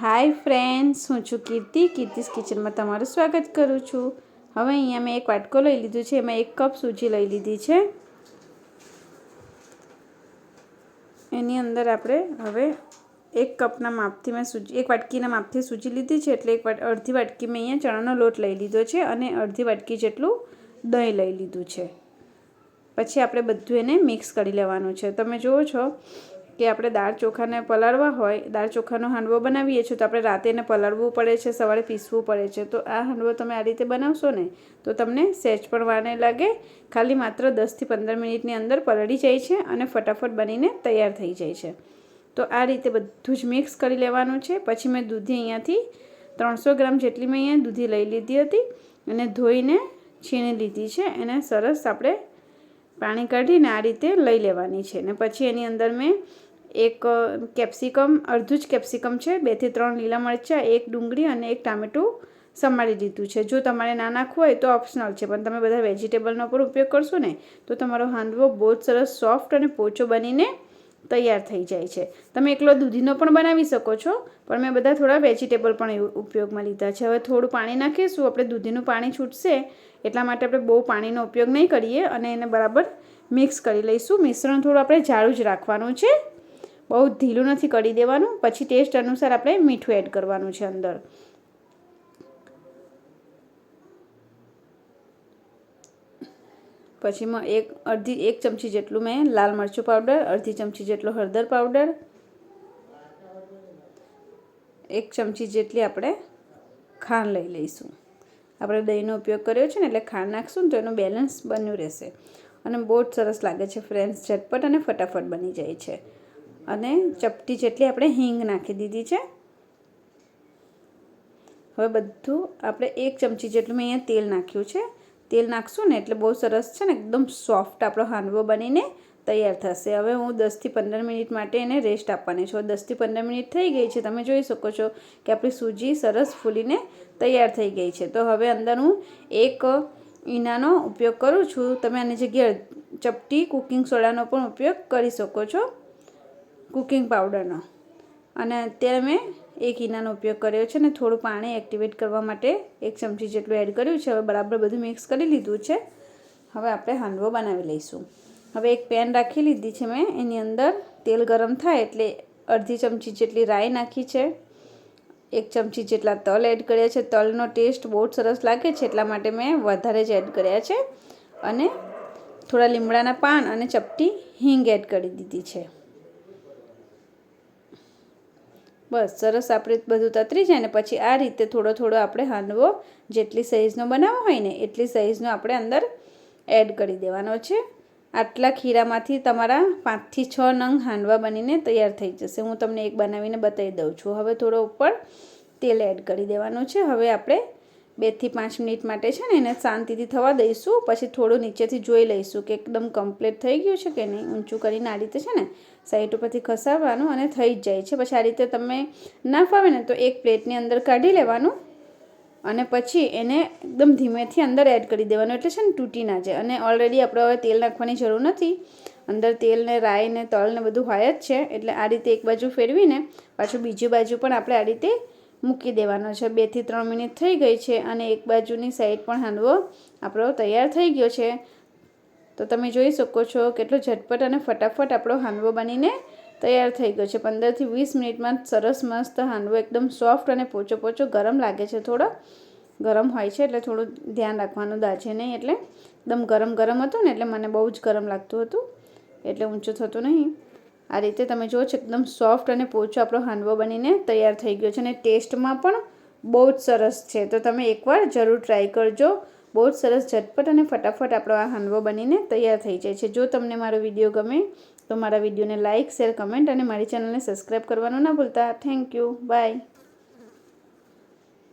Hi friends, હું છું કીર્તિ. કીર્તિસ કિચનમાં તમારું સ્વાગત કરું છું. હવે અહીંયા મેં એક વાટકો લઈ લીધું છે, એમાં એક કપ સૂજી લઈ લીધી છે. એની અંદર આપણે હવે એક કપના માપથી મેં સૂજી, એક વાટકીના માપથી સૂજી લીધી છે, એટલે એક વાટ, અડધી વાટકી મેં અહીંયા ચણાનો લોટ લઈ લીધો છે અને અડધી વાટકી જેટલું દહીં લઈ લીધું છે. પછી આપણે બધું એને મિક્સ કરી લેવાનું છે. તમે જુઓ છો કે આપણે દાળ ચોખાને પલાળવા હોય, દાળ ચોખાનો હાંડવો બનાવીએ છીએ, તો આપણે રાતે એને પલાળવું પડે છે, સવારે પીસવું પડે છે. તો આ હાંડવો તમે આ રીતે બનાવશો ને, તો તમને સહેજ પણ વાર નહીં લાગે. ખાલી માત્ર દસથી પંદર મિનિટની અંદર પલળી જાય છે અને ફટાફટ બનીને તૈયાર થઈ જાય છે. તો આ રીતે બધું જ મિક્સ કરી લેવાનું છે. પછી મેં દૂધી અહીંયાથી ત્રણસો ગ્રામ જેટલી મેં અહીંયા દૂધી લઈ લીધી હતી અને ધોઈને છીણી લીધી છે. એને સરસ આપણે પાણી કાઢીને આ રીતે લઈ લેવાની છે. ને પછી એની અંદર મેં એક કેપ્સિકમ, અડધું જ કેપ્સિકમ છે બેથી ત્રણ લીલા મરચાં, એક ડુંગળી અને એક ટામેટું સમારી દીધું છે. જો તમારે ના નાખવું હોય તો ઓપ્શનલ છે, પણ તમે બધા વેજીટેબલનો પણ ઉપયોગ કરશો ને, તો તમારો હાંડવો બહુ જ સરસ સોફ્ટ અને પોચો બનીને તૈયાર થઈ જાય છે. તમે એકલો દૂધીનો પણ બનાવી શકો છો, પણ મેં બધા થોડા વેજીટેબલ પણ ઉપયોગમાં લીધા છે. હવે થોડું પાણી નાખીશું, આપણે દૂધીનું પાણી છૂટશે, એટલા માટે આપણે બહુ પાણીનો ઉપયોગ નહીં કરીએ અને એને બરાબર મિક્સ કરી લઈશું. મિશ્રણ થોડું આપણે જાડું જ રાખવાનું છે. બહુ ઢીલું નથી કરી દેવાનું. પછી ટેસ્ટ અનુસાર આપણે મીઠું એડ કરવાનું છે અંદર. પછીમાં એક, અડધી, એક ચમચી જેટલું મેં લાલ મરચું પાવડર, અડધી ચમચી જેટલો હળદર પાવડર, એક ચમચી જેટલી આપણે ખાંડ લઈ લઈશું. આપણે દહીંનો ઉપયોગ કર્યો છે ને એટલે ખાંડ નાખશું ને તો એનું બેલેન્સ બન્યું રહેશે. અને બહુ જ સરસ લાગે છે ફ્રેન્ડ્સ ઝટપટ અને ફટાફટ બની જાય છે. અને ચપટી જેટલી આપણે હિંગ નાખી દીધી છે. હવે બધું આપણે એક ચમચી જેટલું મેં અહીંયા તેલ નાખ્યું છે. તેલ નાખશું ને એટલે બહુ સરસ છે ને એકદમ સોફ્ટ આપણો હાંડવો બનીને તૈયાર થશે. હવે હું દસથી પંદર મિનિટ માટે એને રેસ્ટ આપવાની છું. દસથી પંદર મિનિટ થઈ ગઈ છે. તમે જોઈ શકો છો કે આપણી સૂજી સરસ ફૂલીને તૈયાર થઈ ગઈ છે. તો હવે અંદર હું એક ઈનાનો ઉપયોગ કરું છું. તમે આની જગ્યાએ ચપટી કુકિંગ સોડાનો પણ ઉપયોગ કરી શકો છો. કુકિંગ પાવડરનો. અને અત્યારે મેં એક ઈનાનો ઉપયોગ કર્યો છે અને થોડું પાણી એક્ટિવેટ કરવા માટે એક ચમચી જેટલું એડ કર્યું છે. હવે બરાબર બધું મિક્સ કરી લીધું છે. હવે આપણે હાંડવો બનાવી લઈશું. હવે એક પેન રાખી લીધી છે મેં. એની અંદર તેલ ગરમ થાય એટલે અડધી ચમચી જેટલી રાઈ નાખી છે. એક ચમચી જેટલા તલ એડ કર્યા છે. તલનો ટેસ્ટ બહુ જ સરસ લાગે છે એટલા માટે મેં વધારે જ એડ કર્યા છે. અને થોડા લીમડાના પાન અને ચપટી હિંગ એડ કરી દીધી છે. બસ, સરસ આપણે બધું તતરી જાય ને પછી આ રીતે થોડો થોડો આપણે હાંડવો જેટલી સાઈઝનો બનાવવો હોય ને એટલી સાઈઝનો આપણે અંદર એડ કરી દેવાનો છે. આટલા ખીરામાંથી તમારા પાંચથી છ નંગ હાંડવા બનીને તૈયાર થઈ જશે. હું તમને એક બનાવીને બતાવી દઉં છું. હવે થોડો ઉપર તેલ એડ કરી દેવાનું છે. હવે આપણે બેથી પાંચ મિનિટ માટે છે ને એને શાંતિથી થવા દઈશું. પછી થોડું નીચેથી જોઈ લઈશું કે એકદમ કમ્પ્લીટ થઈ ગયું છે કે નહીં. ઊંચું કરીને આ રીતે છે ને સાઈડ ઉપરથી ખસાવવાનું અને થઈ જ જાય છે. પછી આ રીતે તમે ના ફાવે ને તો એક પ્લેટની અંદર કાઢી લેવાનું અને પછી એને એકદમ ધીમેથી અંદર એડ કરી દેવાનું. એટલે છે ને તૂટી ના જાય. અને ઓલરેડી આપણે હવે તેલ નાખવાની જરૂર નથી. અંદર તેલ ને રાઈ ને તલ બધું હોય જ છે. એટલે આ રીતે એક બાજુ ફેરવીને પાછું બીજી બાજુ પણ આપણે આ રીતે મૂકી દેવાનો છે. બેથી ત્રણ મિનિટ થઈ ગઈ છે અને એક બાજુની સાઈડ પણ હાંડવો આપણો તૈયાર થઈ ગયો છે. તો તમે જોઈ શકો છો કેટલો ઝટપટ અને ફટાફટ આપણો હાંડવો બનીને તૈયાર થઈ ગયો છે. પંદરથી વીસ મિનિટમાં સરસ મસ્ત હાંડવો એકદમ સોફ્ટ અને પોચો પોચો ગરમ લાગે છે. થોડો ગરમ હોય છે એટલે થોડું ધ્યાન રાખવાનું દાજે નહીં એટલે. એકદમ ગરમ ગરમ હતું ને એટલે મને બહુ જ ગરમ લાગતું હતું. એટલે ઊંચું થતું નહીં. આ રીતે તમે જુઓ છો, એકદમ સોફ્ટ અને પોચો આપણો હાંડવો બનીને તૈયાર થઈ ગયો છે અને ટેસ્ટમાં પણ બહુ જ સરસ છે. તો તમે એકવાર જરૂર ટ્રાય કરજો. બહુ જ સરસ, ઝટપટ અને ફટાફટ આપણો આ હાંડવો બનીને તૈયાર થઈ જાય છે. જો તમને મારો વીડિયો ગમે, તો મારા વિડીયોને લાઇક શેર કમેન્ટ અને મારી ચેનલને સબસ્ક્રાઈબ કરવાનું ના ભૂલતા. Thank you bye